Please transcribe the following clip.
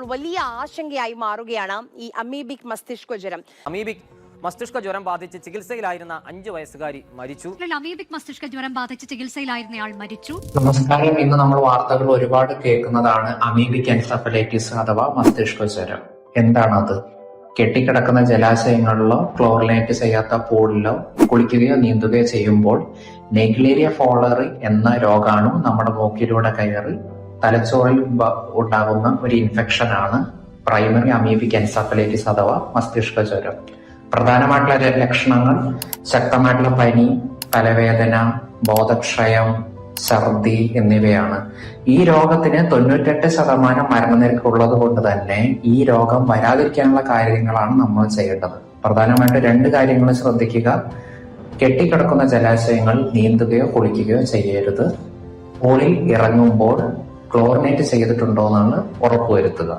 ഇപ്പോൾ വലിയ ആശങ്കയായി മാറുകയാണ് ഈ അമീബിക് മസ്തിഷ്ക ജ്വരം. അമീബിക് മസ്തിഷ്ക ജ്വരം ബാധിച്ച് ചികിത്സയിലായിരുന്ന അഞ്ചു വയസ്സുകാരി മരിച്ചു. അമീബിക് മസ്തിഷ്ക ജ്വരം ബാധിച്ച് ചികിത്സയിലായിരുന്നയാൾ മരിച്ചു. നമസ്കാരം. ഇന്ന് നമ്മൾ വാർത്തകൾ ഒരുപാട് കേൾക്കുന്നതാണ് അമീബിക് എൻസഫലൈറ്റിസ് അഥവാ മസ്തിഷ്ക ജ്വരം. എന്താണത് കെട്ടിക്കിടക്കുന്ന ജലാശയങ്ങളിലോ ക്ലോറിനേറ്റ് ചെയ്യാത്ത പൂളിലോ കുളിക്കുകയോ നീന്തുകയോ ചെയ്യുമ്പോൾ നെഗ്ലേരിയ ഫോളറി എന്ന രോഗാണു നമ്മുടെ മൂക്കിലൂടെ കയറി തലച്ചോറിൽ ഉണ്ടാകുന്ന ഒരു ഇൻഫെക്ഷൻ ആണ് പ്രൈമറി അമീബിക് എൻസഫലൈറ്റിസ് അഥവാ മസ്തിഷ്ക ജ്വരം പ്രധാനമായിട്ടുള്ള ലക്ഷണങ്ങൾ ശക്തമായിട്ടുള്ള പനി തലവേദന ബോധക്ഷയം ഛർദി എന്നിവയാണ്. ഈ രോഗത്തിന് തൊണ്ണൂറ്റെട്ട് ശതമാനം മരണനിരക്ക് ഉള്ളത് കൊണ്ട് തന്നെ ഈ രോഗം വരാതിരിക്കാനുള്ള കാര്യങ്ങളാണ് നമ്മൾ ചെയ്യേണ്ടത്. പ്രധാനമായിട്ട് രണ്ട് കാര്യങ്ങൾ ശ്രദ്ധിക്കുക. കെട്ടിക്കിടക്കുന്ന ജലാശയങ്ങൾ നീന്തുകയോ കുളിക്കുകയോ ചെയ്യരുത്. പൂളിൽ ഇറങ്ങുമ്പോൾ ക്ലോറിനേറ്റ് ചെയ്തിട്ടുണ്ടോ എന്നാണ് ഉറപ്പുവരുത്തുക.